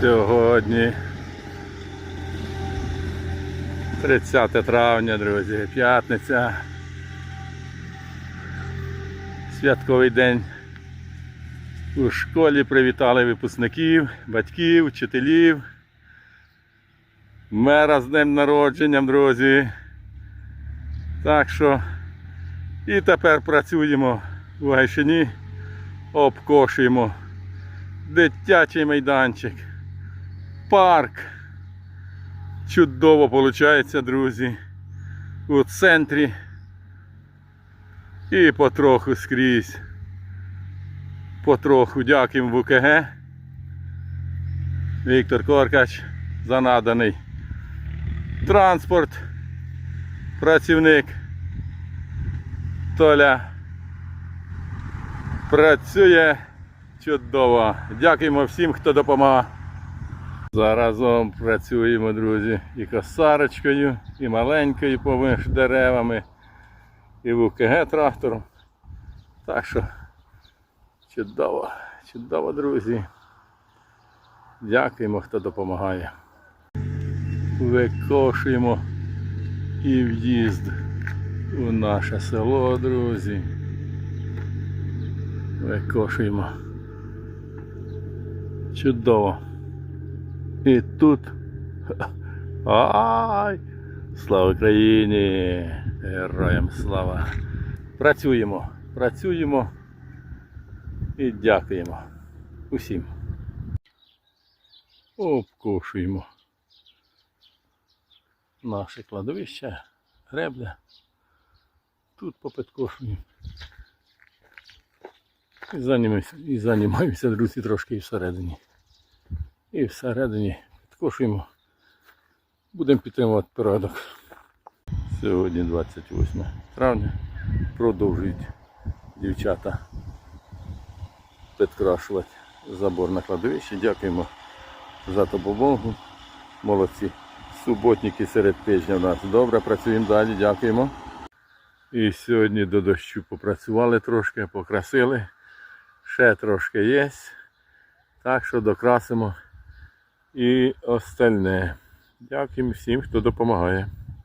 Сьогодні 30 травня, друзі, п'ятниця. Святковий день. У школі привітали випускників, батьків, вчителів. Мера з днем народженням, друзі. Так що і тепер працюємо в Гайшині, обкошуємо дитячий майданчик, парк. Чудово виходить, друзі. У центрі і потроху скрізь. Потроху дякуємо ВКГ. Віктор Коркач за наданий транспорт, працівник Толя працює чудово. Дякуємо всім, хто допомагав. Заразом працюємо, друзі, і косарочкою, і маленькою поміж деревами, і ВКГ трактором. Так що чудово, чудово, друзі. Дякуємо, хто допомагає. Викошуємо і в'їзд у наше село, друзі. Викошуємо. Чудово. І тут. Ай! Слава Україні! Героям слава! Працюємо, працюємо і дякуємо усім. Обкошуємо наше кладовище, гребля. Тут попідкошуємо. І займаємося, друзі, трошки і всередині. І всередині підкошуємо. Будемо підтримувати порядок. Сьогодні 28 травня. Продовжують дівчата підкрашувати забор на кладовище. Дякуємо за допомогу. Молодці. Суботники серед тижня у нас. Добре, працюємо далі, дякуємо. І сьогодні до дощу попрацювали трошки, покрасили. Ще трошки є. Так що докрасимо і остальне. Дякую всім, хто допомагає.